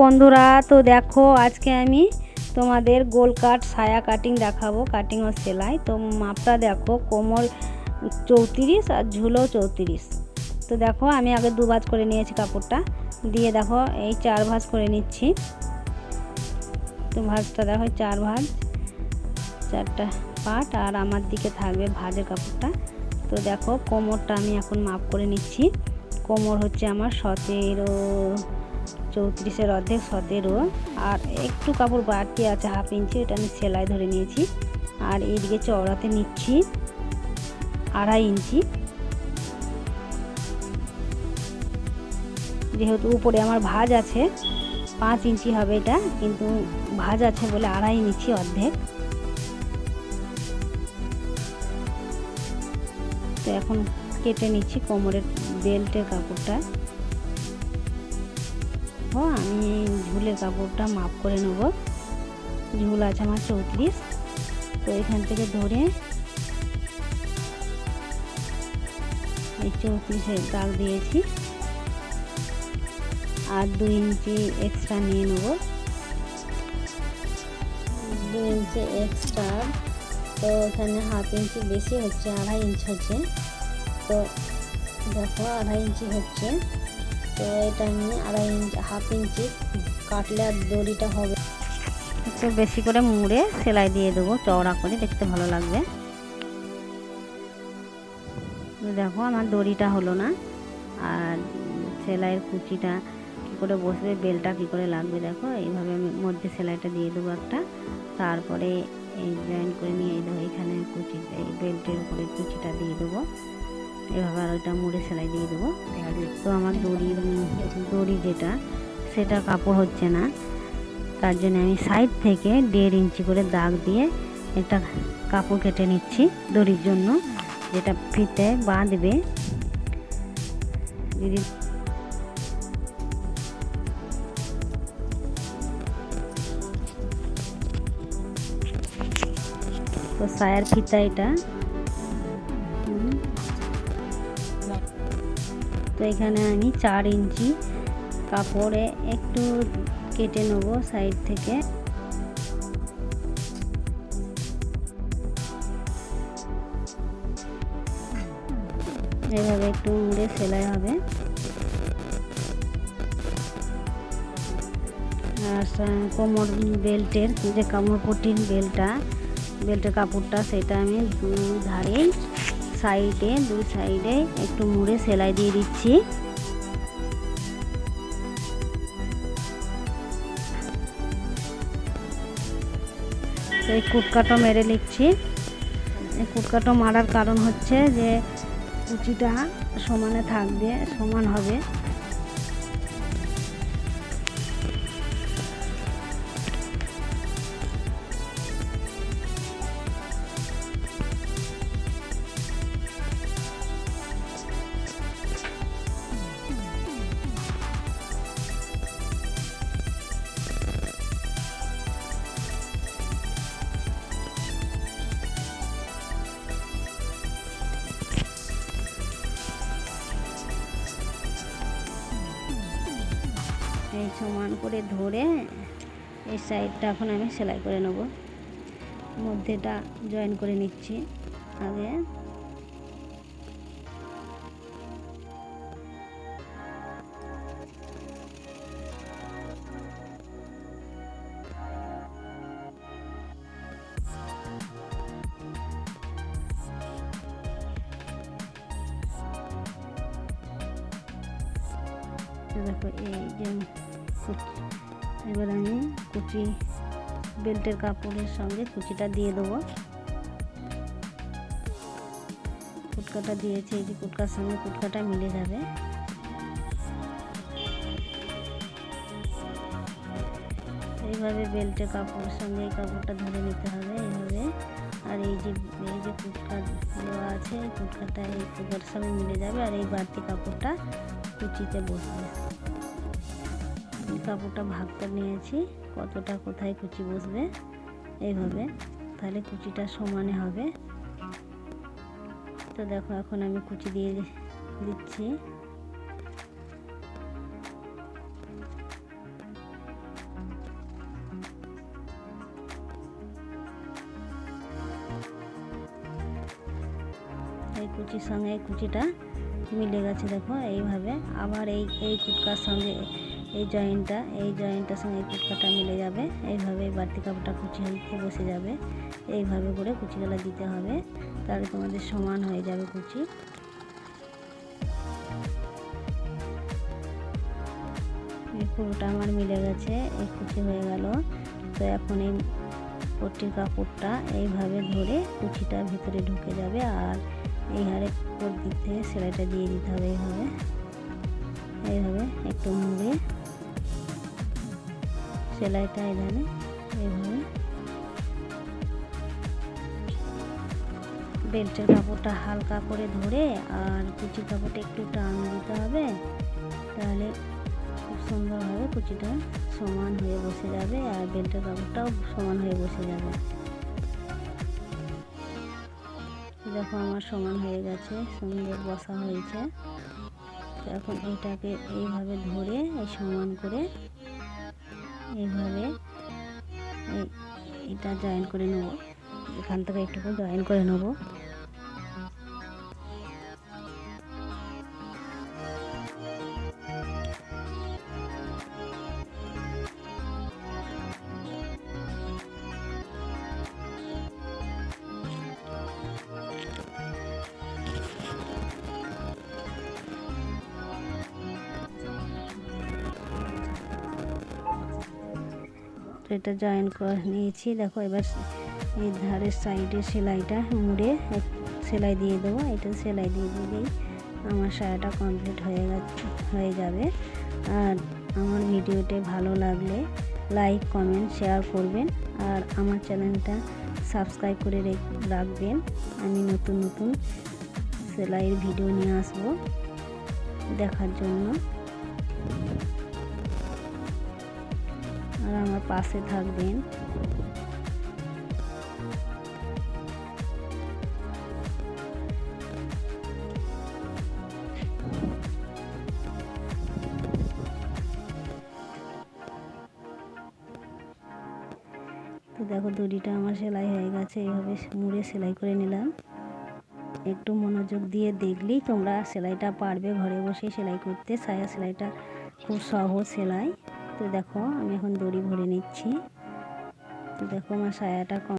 বন্ধুরা, তো দেখো আজকে আমি তোমাদের গোল কাট সায়া কাটিং দেখাবো কাটিং ও সেলাই। তো মাপটা দেখো কোমর চৌত্রিশ আর ঝুলো চৌত্রিশ। তো দেখো, আমি আগে দু ভাঁজ করে নিয়েছি কাপড়টা। দিয়ে দেখো, এই চার ভাঁজ করে নিচ্ছি। তো ভাঁজটা দেখো চার ভাঁজ, চারটা পাট আর আমার দিকে থাকবে ভাজের কাপড়টা। তো দেখো, কোমরটা আমি এখন মাপ করে নিচ্ছি। কোমর হচ্ছে আমার সতেরো চৌত্রিশের অর্ধেক সতেরো, আর একটু কাপড় বাড়তি আছে, হাফ ইঞ্চি, এটা আমি সেলাই ধরে নিয়েছি। আর এইদিকে চওড়াতে নিচ্ছি আড়াই ইঞ্চি। যেহেতু উপরে আমার ভাজ আছে, পাঁচ ইঞ্চি হবে এটা, কিন্তু ভাজ আছে বলে আড়াই নিচ্ছি অর্ধেক। তো এখন কেটে নিচ্ছি কোমরের বেল্টের কাপড়টা। ও আমি ঝুলের কাপড়টা মাপ করে নেব। ঝুল আছে আমার চৌত্রিশ, তো এখান থেকে ধরে এই চৌত্রিশে দাগ দিয়েছি। আর দু ইঞ্চি এক্সট্রা নিয়ে নেব। দু ইঞ্চি এক্সট্রা তো এখানে হাফ ইঞ্চি বেশি হচ্ছে, আড়াই ইঞ্চ হচ্ছে। তো দেখো, আড়াই ইঞ্চি হচ্ছে। তো এটা আমি আড়াই ইঞ্চি, হাফ ইঞ্চি কাটলে আর দড়িটা হবে। একটু বেশি করে মুড়ে সেলাই দিয়ে দেবো, চওড়া করে, দেখতে ভালো লাগবে। দেখো, আমার দড়িটা হলো না, আর সেলাইয়ের কুচিটা কী করে বসবে, বেলটা কী করে লাগবে দেখো, এইভাবে আমি মধ্যে সেলাইটা দিয়ে দেবো একটা। তারপরে এই জয়েন করে নিয়ে দেখো, এখানে কুচি এই বেল্টের উপরে কুচিটা দিয়ে দেবো। এভাবে আর ওইটা মুড়ে সেলাই দিয়ে দেবো। তো আমার দড়ির দড়ি যেটা সেটা কাপড় হচ্ছে না। তার জন্য আমি সাইড থেকে দেড় ইঞ্চি করে দাগ দিয়ে একটা কাপড় কেটে নিচ্ছি দড়ির জন্য যেটা ফিতে বাঁধবে। যদি তো সায়ার ফিতা এটা। তো এখানে আমি চার ইঞ্চি কাপড়ে একটু কেটে নেব সাইড থেকে। এভাবে একটু মুড়ে সেলাই হবে। আর কোমর বেল্টের যে কামড় পট্টির বেল্টটা বেল্টের কাপড়টা, সেটা আমি দুই ধারেই সাইডে, দু সাইডে একটু মুড়ে সেলাই দিয়ে দিচ্ছি। এই কুটকাটো মেরে নিচ্ছি। এই কুটকাটো মারার কারণ হচ্ছে যে কুচিটা সমানে থাকবে, সমান হবে। এই সমান করে ধরে এই সাইডটা এখন আমি সেলাই করে নেব। মধ্যেটা জয়েন করে নিচ্ছি। আগে দেখো এই যে এবার আমি কুচি বেল্টের কাপড়ের সঙ্গে কুচিটা দিয়ে দেবো কুটকাটা দিয়েছি এই যে কুটকার সঙ্গে কুটকাটা মিলে যাবে এইভাবে বেল্টের কাপড়ের সঙ্গে এই কাপড়টা ধরে নিতে হবে এইভাবে আর এই যে এই যে কুটকা দেওয়া আছে এই কুটকাটা এই কুটকার সঙ্গে মিলে যাবে আর এই বাড়তি কাপড়টা কুচিতে বসবে। কাপড়টা ভাগ করে নিয়েছি, কতটা কোথায় কুচি বসবে এইভাবে। তাহলে কুচিটা সমানে হবে। তো দেখো, এখন আমি কুচি দিয়ে দিচ্ছি। এই কুচির সঙ্গে এই কুচিটা মিলে গেছে দেখো, এইভাবে আবার এই এই কুটকার সঙ্গে এই জয়েন্টটা এই জয়েন্টটার সঙ্গে এই কুটকাটা মিলে যাবে। এইভাবে এই বাড়তি কাপড়টা কুচি হইতে বসে যাবে। এইভাবে করে কুচিগুলো দিতে হবে, তাহলে তোমাদের সমান হয়ে যাবে কুচি। এই পুরোটা আমার মিলে গেছে, এই কুচি হয়ে গেল। তো এখন এই পট্টির কাপড়টা এইভাবে ধরে কুচিটা ভিতরে ঢুকে যাবে, আর এই হারে উপর দিক থেকে সেলাইটা দিয়ে দিতে হবে এইভাবে। এইভাবে একটু মুড়ে সেলাইটা এখানে এইভাবে। বেল্টের কাপড়টা হালকা করে ধরে আর কুচির কাপড়টা একটু টান দিতে হবে, তাহলে খুব সুন্দরভাবে কুচিটা সমান হয়ে বসে যাবে আর বেল্টের কাপড়টাও সমান হয়ে বসে যাবে। দেখো আমার সমান হয়ে গেছে, সুন্দর বসা হয়েছে। এখন এটাকে এইভাবে ধরে, এই সমান করে এইভাবে এই এটা জয়েন করে নেব। এখান থেকে একটু জয়েন করে নেব। এটা জয়েন করে নিয়েছি। দেখো, এবার এই ধারের সাইডে সেলাইটা মুড়ে সেলাই দিয়ে দেবো। এটা সেলাই দিয়ে দিলেই আমার সায়াটা কমপ্লিট হয়ে হয়ে যাবে। আর আমার ভিডিওটি ভালো লাগলে লাইক কমেন্ট শেয়ার করবেন। আর আমার চ্যানেলটা সাবস্ক্রাইব করে রেখ- রাখবেন। আমি নতুন নতুন সেলাইয়ের ভিডিও নিয়ে আসব দেখার জন্য। আর আমার পাশে থাকবেন। তো দেখো, দড়িটা আমার সেলাই হয়ে গেছে, এইভাবে মুড়ে সেলাই করে নিলাম। একটু মনোযোগ দিয়ে দেখলেই তোমরা সেলাইটা পারবে, ঘরে বসে সেলাই করতে। সায়া সেলাইটা খুব সহজ সেলাই। তো দেখো আমি এখন দড়ি ভরে নিচ্ছি। তো দেখো আমার সায়াটা